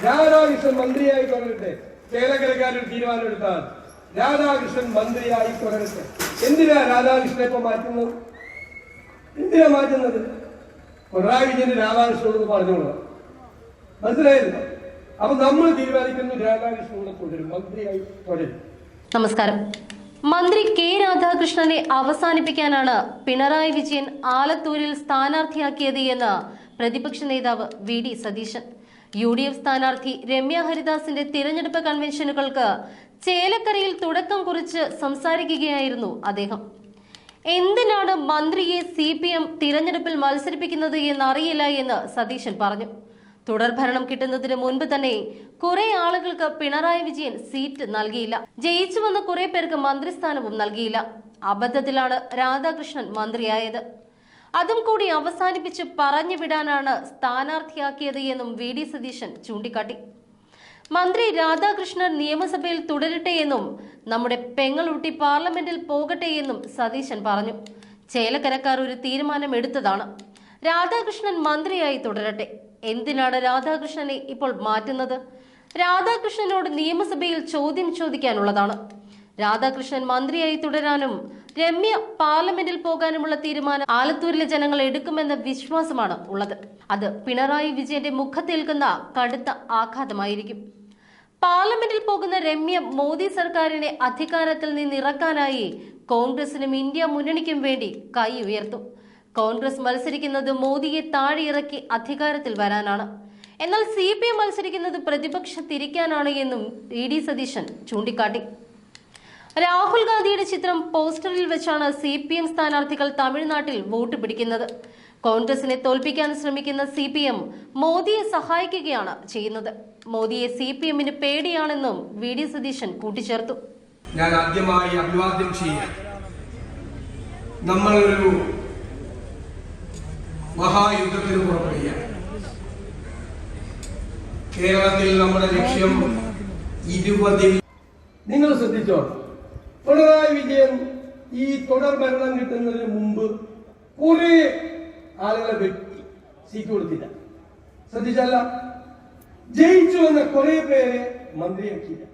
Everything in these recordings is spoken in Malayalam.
രാധാകൃഷ്ണൻ മന്ത്രിയായി തുടരട്ടെ. ചേലക്കരക്കാരൊരു തീരുമാനം എടുത്താൽ രാധാകൃഷ്ണൻ മന്ത്രിയായി തുടരട്ടെ. എന്തിനാ രാധാകൃഷ്ണനെ ഇപ്പൊ മാറ്റുന്നത്? എന്തിനാ മാറ്റുന്നത്? പിണറായി വിജയന് രാധാകൃഷ്ണനോട് പറഞ്ഞോളാം. മനസ്സിലായില്ല? അപ്പൊ നമ്മൾ തീരുമാനിക്കുന്നു രാധാകൃഷ്ണനോട് തുടരും. മന്ത്രിയായി തുടരും. നമസ്കാരം. മന്ത്രി കെ രാധാകൃഷ്ണനെ അവസാനിപ്പിക്കാനാണ് പിണറായി വിജയൻ ആലത്തൂരിൽ സ്ഥാനാർത്ഥിയാക്കിയത് എന്ന് പ്രതിപക്ഷ നേതാവ് V D Satheesan. U D F സ്ഥാനാർത്ഥി രമ്യ ഹരിദാസിന്റെ തിരഞ്ഞെടുപ്പ് കൺവെൻഷനുകൾക്ക് ചേലക്കരയിൽ തുടക്കം കുറിച്ച് സംസാരിക്കുകയായിരുന്നു അദ്ദേഹം. എന്തിനാണ് മന്ത്രിയെ സി പി എം തിരഞ്ഞെടുപ്പിൽ മത്സരിപ്പിക്കുന്നത് എന്നറിയില്ല എന്ന് സതീശൻ പറഞ്ഞു. തുടർഭരണം കിട്ടുന്നതിന് മുൻപ് തന്നെ കുറെ ആളുകൾക്ക് പിണറായി വിജയൻ സീറ്റ് നൽകിയില്ല. ജയിച്ചു വന്ന കുറെ പേർക്ക് മന്ത്രിസ്ഥാനവും നൽകിയില്ല. അബദ്ധത്തിലാണ് രാധാകൃഷ്ണൻ മന്ത്രിയായത്. അതും കൂടി അവസാനിപ്പിച്ച് പറഞ്ഞു വിടാനാണ് സ്ഥാനാർത്ഥിയാക്കിയത് എന്നും വി ഡി സതീശൻ ചൂണ്ടിക്കാട്ടി. മന്ത്രി രാധാകൃഷ്ണൻ നിയമസഭയിൽ തുടരട്ടെ എന്നും നമ്മുടെ പെങ്ങളൂട്ടി പാർലമെന്റിൽ പോകട്ടെ എന്നും സതീശൻ പറഞ്ഞു. ചേലക്കരക്കാർ ഒരു തീരുമാനം എടുത്തതാണ്. രാധാകൃഷ്ണൻ മന്ത്രിയായി തുടരട്ടെ. എന്തിനാണ് രാധാകൃഷ്ണനെ ഇപ്പോൾ മാറ്റുന്നത്? രാധാകൃഷ്ണനോട് നിയമസഭയിൽ ചോദ്യം ചോദിക്കാനുള്ളതാണ്. രാധാകൃഷ്ണൻ മന്ത്രിയായി തുടരാനും രമ്യ പാർലമെന്റിൽ പോകാനുമുള്ള തീരുമാനം ആലത്തൂരിലെ ജനങ്ങൾ എടുക്കുമെന്ന വിശ്വാസമാണ് ഉള്ളത്. അത് പിണറായി വിജയന്റെ മുഖത്തേൽക്കുന്ന കടുത്ത ആഘാതമായിരിക്കും. പാർലമെന്റിൽ പോകുന്ന രമ്യ മോദി സർക്കാരിനെ അധികാരത്തിൽ നിന്നിറക്കാനായി കോൺഗ്രസിനും ഇന്ത്യ മുന്നണിക്കും വേണ്ടി കൈ ഉയർത്തും. കോൺഗ്രസ് മത്സരിക്കുന്നത് മോദിയെ താഴെയിറക്കി അധികാരത്തിൽ വരാനാണ്. എന്നാൽ സി പി എം മത്സരിക്കുന്നത് പ്രതിപക്ഷം തിരിക്കാനാണ് എന്നും ഇ ഡി സതീശൻ ചൂണ്ടിക്കാട്ടി. രാഹുൽ ഗാന്ധിയുടെ ചിത്രം പോസ്റ്ററിൽ വെച്ചാണ് സി പി എം സ്ഥാനാർത്ഥികൾ തമിഴ്നാട്ടിൽ വോട്ട് പിടിക്കുന്നത്. കോൺഗ്രസിനെ തോൽപ്പിക്കാൻ ശ്രമിക്കുന്ന സി പി എം മോദിയെ സഹായിക്കുകയാണ് ചെയ്യുന്നത്. മോദിയെ സി പി എമ്മിന് പേടിയാണെന്നും വി ഡി സതീശൻ കൂട്ടിച്ചേർത്തു. ഞാൻ ആദ്യമായി അഭിവാദ്യം ചെയ്യാം നമ്മൾ ഒരു മഹായുദ്ധത്തിന് പുറപ്പെടുകയാണ്. കേരളത്തിൽ നമ്മുടെ ലക്ഷ്യം ഇരുപതിൽ നിങ്ങൾ ശ്രദ്ധിച്ചോ പിണറായി വിജയൻ ഈ തുടർ ഭരണം കിട്ടുന്നതിന് മുമ്പ് കുറെ ആളുകളെ വെട്ടി സീറ്റ് കൊടുത്തില്ല. ശ്രദ്ധിച്ചല്ല? ജയിച്ചു വന്ന കുറെ പേരെ മന്ത്രിയാക്കിയില്ല.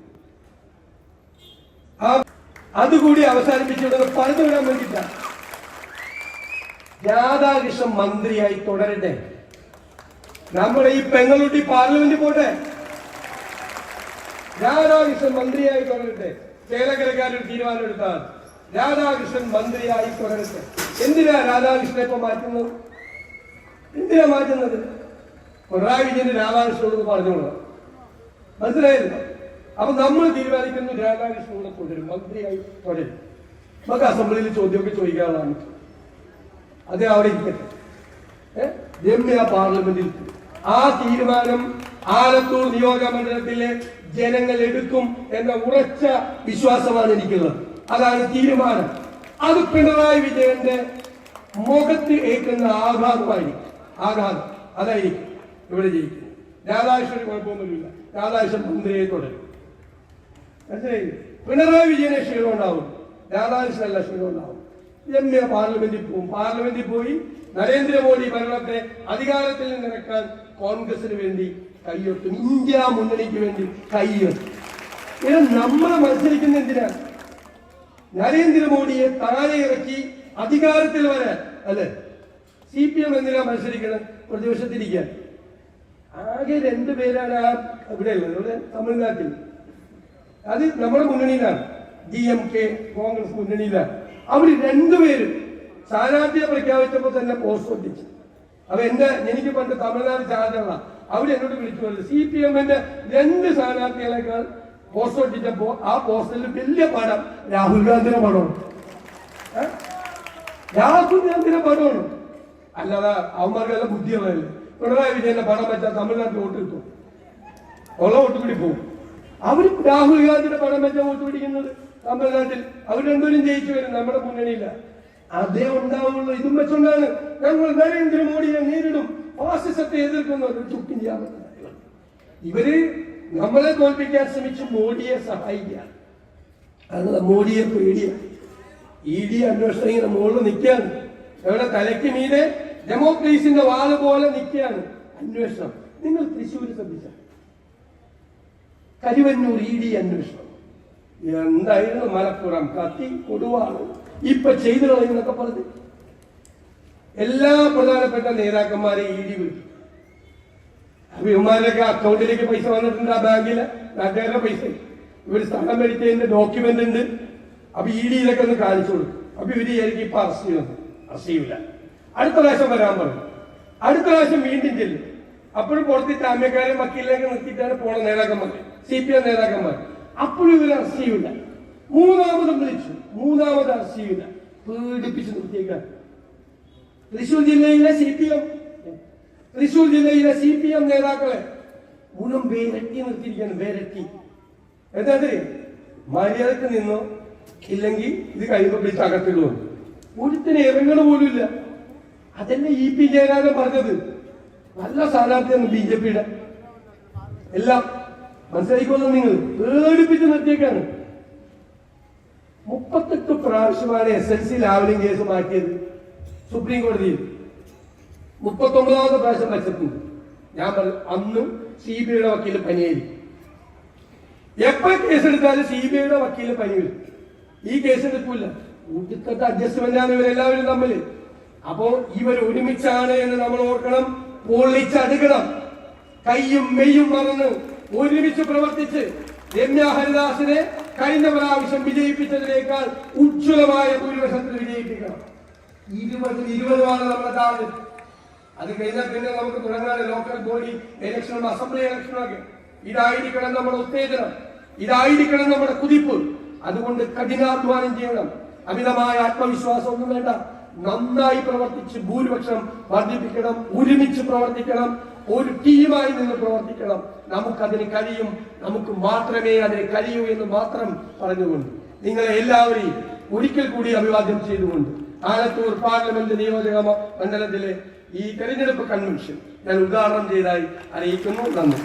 അതുകൂടി അവസാനിപ്പിച്ചിട്ട് പറഞ്ഞു വിടാൻ വേണ്ടിയിട്ട. രാധാകൃഷ്ണൻ മന്ത്രിയായി തുടരട്ടെ. നമ്മുടെ ഈ പെങ്ങളുട്ടി പാർലമെന്റ് പോട്ടെ. രാധാകൃഷ്ണൻ മന്ത്രിയായി തുടരട്ടെ. ചേലക്കരക്കാരൊരു തീരുമാനം എടുത്താൽ രാധാകൃഷ്ണൻ മന്ത്രിയായി തുടരട്ടെ. എന്തിനാ രാധാകൃഷ്ണനെ ഇപ്പൊ മാറ്റുന്നത്? എന്തിനാ മാറ്റുന്നത്? പിണറായി വിജയന് രാധാകൃഷ്ണനോട് പറഞ്ഞോളാം. മനസ്സിലായിരുന്നു അപ്പൊ നമ്മൾ തീരുമാനിക്കുന്നു രാധാകൃഷ്ണനോട് തുടരും മന്ത്രിയായി തുടരും. നമുക്ക് അസംബ്ലിയിൽ ചോദ്യമൊക്കെ ചോദിക്കാനുള്ളതാണ്. അത് അവിടെ ഇരിക്കട്ടെ? രമ്യ പാർലമെന്റിൽ. ആ തീരുമാനം ആലത്തൂർ നിയോജക മണ്ഡലത്തിലെ ജനങ്ങൾ എടുക്കും എന്ന ഉറച്ച വിശ്വാസമാണ് എനിക്കുള്ളത്. അതാണ് തീരുമാനം. അത് പിണറായി വിജയന്റെ മുഖത്ത് ഏൽക്കുന്ന ആഘാതമായിരിക്കും. ആഘാതം. അതായിരിക്കും ഇവിടെ ജയിക്കുന്നത്. രാധാകൃഷ്ണന് കുഴപ്പമൊന്നുമില്ല. രാധാകൃഷ്ണൻ മന്ത്രിയെ തുടരും. മനസ്സിലായി? പിണറായി വിജയനെ ക്ഷീണം ഉണ്ടാവും. രാധാകൃഷ്ണനല്ല ക്ഷീണം ഉണ്ടാവും. എ പാർലമെന്റിൽ പോകും പാർലമെന്റിൽ പോയി നരേന്ദ്രമോദി ഭരണത്തെ അധികാരത്തിൽ നിന്നിറക്കാൻ കോൺഗ്രസിന് വേണ്ടി കൈയൊട്ടും ഇന്ത്യ മുന്നണിക്ക് വേണ്ടി കൈയൊട്ടും ഇത് നമ്മൾ മത്സരിക്കുന്ന എന്തിനാ? നരേന്ദ്രമോദിയെ താഴെ ഇറക്കി അധികാരത്തിൽ വരാൻ അല്ലെ? സി പി എം എന്തിനാ മത്സരിക്കണം? പ്രതിപക്ഷത്തിരിക്കാൻ. ആകെ രണ്ടു പേരാണ് ആ ഇവിടെ ഉള്ളത് തമിഴ്നാട്ടിൽ. അത് നമ്മുടെ മുന്നണിയിലാണ്. ഡി എം കെ കോൺഗ്രസ് മുന്നണിയിലാണ്. അവർ രണ്ടുപേരും സ്ഥാനാർത്ഥിയെ പ്രഖ്യാപിച്ചപ്പോൾ തന്നെ പോസ്റ്റ് ഒട്ടിച്ചു. അപ്പൊ എന്റെ എനിക്ക് പണ്ട് തമിഴ്നാട് ചാർജറാണ് അവർ എന്നോട് വിളിച്ചു പറഞ്ഞു സി പി എമ്മിന്റെ രണ്ട് സ്ഥാനാർത്ഥികളെക്കാൾ പോസ്റ്റ് ഒട്ടിച്ചപ്പോ ആ പോസ്റ്ററിൽ വലിയ പടം രാഹുൽ ഗാന്ധിയുടെ പടമാണ്. രാഹുൽ ഗാന്ധിയുടെ പടമാണ്. അല്ലാതെ അവന്മാർക്കെല്ലാം ബുദ്ധിയുള്ളതല്ലേ? പിണറായി വിജയന്റെ പടം വെച്ചാൽ തമിഴ്നാട്ടിൽ വോട്ട് കിട്ടും. ഉള്ള വോട്ട് കൂടി പോകും. അവർ രാഹുൽ ഗാന്ധിയുടെ പടം വെച്ചാൽ വോട്ട് പിടിക്കുന്നത് തമിഴ്നാട്ടിൽ. അവർ രണ്ടുപേരും ജയിച്ചു വരും നമ്മുടെ മുന്നണിയില്ല അതേ ഉണ്ടാവുള്ളൂ. ഇതും വെച്ചുകൊണ്ടാണ് ഞങ്ങൾ നരേന്ദ്രമോദിയെ നേരിടും. ഫാസിസത്തെ എതിർക്കുന്ന ഒരു ചുക്കും ചെയ്യാൻ ഇവർ നമ്മളെ തോൽപ്പിക്കാൻ ശ്രമിച്ചു മോഡിയെ സഹായിക്കുക അത് മോഡിയെ പേടിയാണ്. ഇ ഡി അന്വേഷണം ഇങ്ങനെ മുകളിൽ നിൽക്കുകയാണ്. എവിടെ തലയ്ക്ക് മീതെ ഡെമോക്രേസിന്റെ വാൾ പോലെ നിൽക്കുകയാണ് അന്വേഷണം. നിങ്ങൾ തൃശ്ശൂർ ശ്രദ്ധിച്ച കരുവന്നൂർ ഇ ഡി അന്വേഷണം. എന്തായിരുന്നു മലപ്പുറം? കത്തി കൊടുവാണ്. ഇപ്പൊ ചെയ്തു കളയുന്നൊക്കെ പറഞ്ഞു എല്ലാ പ്രധാനപ്പെട്ട നേതാക്കന്മാരെ ഇ ഡി അഭിമാനൊക്കെ അപ്പൊ ഇവന്മാരൊക്കെ അക്കൗണ്ടിലേക്ക് പൈസ വന്നിട്ടുണ്ട് ആ ബാങ്കിൽ നാട്ടുകാരുടെ പൈസ. ഇവർ സ്ഥലം മേടിച്ചതിന്റെ ഡോക്യുമെന്റ് ഉണ്ട്. അപ്പൊ ഇ ഡി ഇതൊക്കെ ഒന്ന് കാണിച്ചു കൊടുക്കും. അപ്പൊ ഇവർ വിചാരിക്കും ഇപ്പൊ അറസ്റ്റ് ചെയ്യുന്നു. അറസ്റ്റ് ചെയ്യൂല. അടുത്ത പ്രാവശ്യം വരാൻ പറഞ്ഞു. അടുത്ത പ്രാവശ്യം വീണ്ടും ചെല്ലും. അപ്പോഴും പുറത്ത് ചാമ്യക്കാരെ വക്കീലിലേക്ക് നിർത്തിയിട്ടാണ് പോണ നേതാക്കന്മാർ സി പി എം നേതാക്കന്മാർ അപ്പോഴും ഇവർ അറസ്റ്റ് ചെയ്യൂല. മൂന്നാമതും വിളിച്ചു. മൂന്നാമത് അറസ്റ്റ് ചെയ്യൂല പേടിപ്പിച്ച് നിർത്തിയേക്കാൻ തൃശൂർ ജില്ലയിലെ സി പി എം തൃശൂർ ജില്ലയിലെ സി പി എം നേതാക്കളെ ഗുണം വേരട്ടി നിർത്തിയിരിക്കുകയാണ് വേരട്ടി. എന്താ മര്യാദയ്ക്ക് നിന്നോ ഇല്ലെങ്കിൽ ഇത് കഴിയുമ്പോൾ അകത്തിടുവോ? ഒരുത്തിന് ഇറങ്ങണ പോലുമില്ല അതന്നെ ഇ പി ജയരാജൻ പറഞ്ഞത്? നല്ല സ്ഥാനാർത്ഥിയാണ് ബി ജെ പിയുടെ. എല്ലാം മനസ്സിലായിക്കോളും നിങ്ങൾ. പേടിപ്പിച്ച് നിർത്തിയേക്കാണ്. മുപ്പത്തെട്ട് പ്രാവശ്യമാണ് S L C Lavalin case മാറ്റിയത്. സുപ്രീം കോടതിയിൽ. മുപ്പത്തൊമ്പതാമത്തെ പ്രാവശ്യം മത്സരത്തിൽ ഞാൻ പറഞ്ഞു അന്നും സി ബി ഐയുടെ വക്കീൽ പനിയേരി എപ്പോ കേസെടുത്താലും സി ബി ഐയുടെ വക്കീൽ പനി വരും. ഈ കേസ് എടുക്കൂല. ഊട്ടിത്തട്ട് അഡ്ജസ്റ്റ്മെന്റ് ആണ് ഇവരെല്ലാവരും തമ്മിൽ അപ്പോ ഇവർ ഒരുമിച്ചാണ് എന്ന് നമ്മൾ ഓർക്കണം. പൊള്ളിച്ചടുക്കണം കയ്യും മെയ്യും മറന്ന് ഒരുമിച്ച് പ്രവർത്തിച്ച് രമ്യ ഹരിദാസിനെ കഴിഞ്ഞ പ്രാവശ്യം വിജയിപ്പിച്ചതിനേക്കാൾ ഉജ്ജ്വലമായ ഭൂരിപക്ഷത്തിൽ വിജയിപ്പിക്കണം. ഇരുപത് ഇരുപതുമാണ് നമ്മുടെ താഴെ അത് കഴിഞ്ഞാൽ പിന്നെ നമുക്ക് തുടങ്ങാൻ ലോക്കൽ ബോഡി ഇലക്ഷനും അസംബ്ലി ഇലക്ഷനും ഒക്കെ. ഇതായിരിക്കണം നമ്മുടെ ഉത്തേജനം. ഇതായിരിക്കണം നമ്മുടെ കുതിപ്പ്. അതുകൊണ്ട് കഠിനാധ്വാനം ചെയ്യണം. അമിതമായ ആത്മവിശ്വാസം ഒന്നും വേണ്ട. നന്നായി പ്രവർത്തിച്ച് ഭൂരിപക്ഷം വർദ്ധിപ്പിക്കണം ഒരുമിച്ച് പ്രവർത്തിക്കണം ഒരു ടീമായി നിന്ന് പ്രവർത്തിക്കണം. നമുക്കതിന് കഴിയും നമുക്ക് മാത്രമേ അതിന് കഴിയൂ എന്ന് മാത്രം പറഞ്ഞുകൊണ്ട് നിങ്ങളെ എല്ലാവരെയും ഒരിക്കൽ കൂടി അഭിവാദ്യം ചെയ്തുകൊണ്ട് ആലത്തൂർ പാർലമെന്റ് നിയോജക മണ്ഡലത്തിലെ ഈ തെരഞ്ഞെടുപ്പ് കൺവെൻഷൻ ഞാൻ ഉദ്ഘാടനം ചെയ്തായി അറിയിക്കുന്നു. നന്ദി.